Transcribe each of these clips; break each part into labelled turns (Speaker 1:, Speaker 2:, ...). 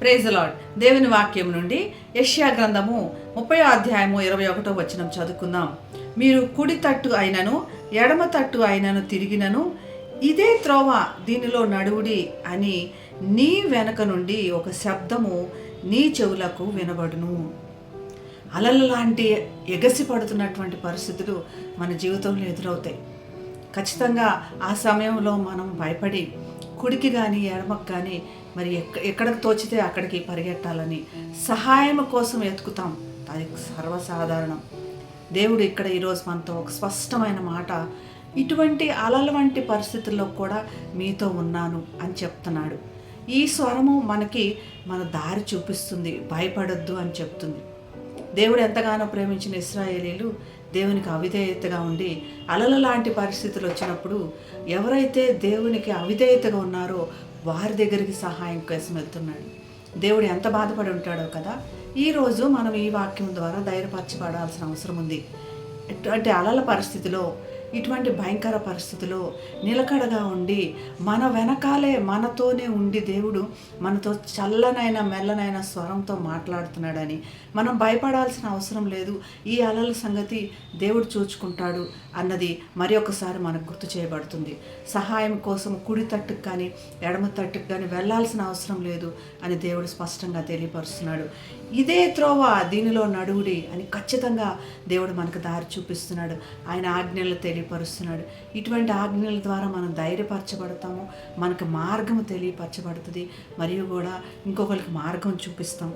Speaker 1: Praise lord దేవుని వాక్యం నుండి యష్యా గ్రంథము ముప్పై అధ్యాయము ఇరవై ఒకటో వచనం చదువుకుందాం. మీరు కుడి తట్టు అయినను ఎడమ తట్టు అయినను తిరిగినను ఇదే త్రోవ దీనిలో నడువుడి అని నీ వెనక నుండి ఒక శబ్దము నీ చెవులకు వినబడును. అలల లాంటి ఎగసి పడుతున్నటువంటి పరిస్థితులు మన జీవితంలో ఎదురవుతాయి. ఖచ్చితంగా ఆ సమయంలో మనం భయపడి కుడికి కానీ ఎడమకు కానీ మరి ఎక్క ఎక్కడికి తోచితే అక్కడికి పరిగెట్టాలని సహాయం కోసం ఎతుకుతాం అది సర్వసాధారణం. దేవుడు ఇక్కడ ఈరోజు మనతో ఒక స్పష్టమైన మాట ఇటువంటి అలల వంటి పరిస్థితుల్లో కూడా మీతో ఉన్నాను అని చెప్తున్నాడు. ఈ స్వరము మనకి మన దారి చూపిస్తుంది. భయపడొద్దు అని చెప్తుంది. దేవుడు ఎంతగానో ప్రేమించిన ఇస్రాయేలీలు దేవునికి అవిధేయతగా ఉండి అలల లాంటి పరిస్థితులు వచ్చినప్పుడు ఎవరైతే దేవునికి అవిధేయతగా ఉన్నారో వారి దగ్గరికి సహాయం కోసం వెళ్తున్నాడు. దేవుడు ఎంత బాధపడి ఉంటాడో కదా? ఈరోజు మనం ఈ వాక్యం ద్వారా ధైర్యపరచబడాల్సిన అవసరం ఉంది. అంటే అలల పరిస్థితిలో ఇటువంటి భయంకర పరిస్థితిలో నిలకడగా ఉండి మన వెనకాలే మనతోనే ఉండి దేవుడు మనతో చల్లనైన మెల్లనైన స్వరంతో మాట్లాడుతున్నాడని మనం భయపడాల్సిన అవసరం లేదు. ఈ అలల సంగతి దేవుడు చూచుకుంటాడు అన్నది మరి ఒకసారి మనకు గుర్తు చేయబడుతుంది. సహాయం కోసం కుడి తట్టుకు కానీ ఎడమ తట్టుకు కానీ వెళ్ళాల్సిన అవసరం లేదు అని దేవుడు స్పష్టంగా తెలియపరుస్తున్నాడు. ఇదే త్రోవ దీనిలో నడువుడి అని ఖచ్చితంగా దేవుడు మనకు దారి చూపిస్తున్నాడు. ఆయన ఆజ్ఞలు తెలియపరుస్తున్నాడు. ఇటువంటి ఆజ్ఞల ద్వారా మనం ధైర్యపరచబడతాము. మనకు మార్గం తెలియపరచబడుతుంది. మరియు కూడా ఇంకొకరికి మార్గం చూపిస్తాం.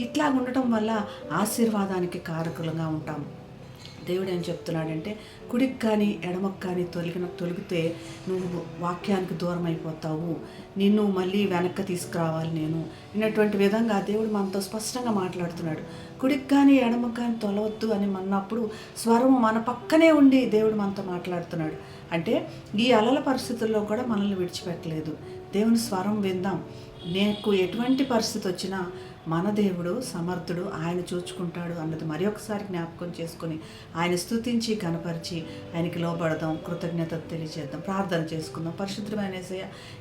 Speaker 1: ఇట్లా ఉండటం వల్ల ఆశీర్వాదానికి కారకులుగా ఉంటాము దేవుడు ఏం చెప్తున్నాడంటే కుడికి కానీ ఎడమకు కానీ తొలిగిన తొలిగితే నువ్వు వాక్యానికి దూరం అయిపోతావు నిన్ను మళ్ళీ వెనక్కి తీసుకురావాలి నేను. అన్నటువంటి విధంగా దేవుడు మనతో స్పష్టంగా మాట్లాడుతున్నాడు. కుడికి కానీ ఎడమకు కానీ తొలవద్దు అని మన్నప్పుడు స్వరము మన పక్కనే ఉండి దేవుడు మనతో మాట్లాడుతున్నాడు. అంటే ఈ అలల పరిస్థితుల్లో కూడా మనల్ని విడిచిపెట్టలేదు. దేవుని స్వరం విందాం. నీకు ఎటువంటి పరిస్థితి వచ్చినా మన దేవుడు సమర్థుడు ఆయన చూచుకుంటాడు అన్నది మరి ఒకసారి జ్ఞాపకం చేసుకొని ఆయన స్థుతించి కనపరిచి ఆయనకి లోబడదాం కృతజ్ఞత తెలియజేద్దాం ప్రార్థన చేసుకుందాం. పరిశుద్ధమైన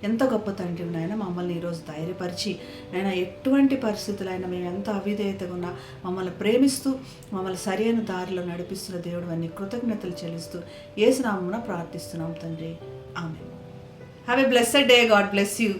Speaker 1: ఎంత గొప్ప తండ్రి నాయన మమ్మల్ని ఈరోజు ధైర్యపరిచి ఆయన ఎటువంటి పరిస్థితులైనా మేము ఎంత అవిధేయతగా ఉన్నా మమ్మల్ని ప్రేమిస్తూ మమ్మల్ని సరైన దారిలో నడిపిస్తున్న దేవుడు అన్ని కృతజ్ఞతలు చెల్లిస్తూ ఏసునామమున ప్రార్థిస్తున్నాం తండ్రి. ఆమె have a blessed day God bless you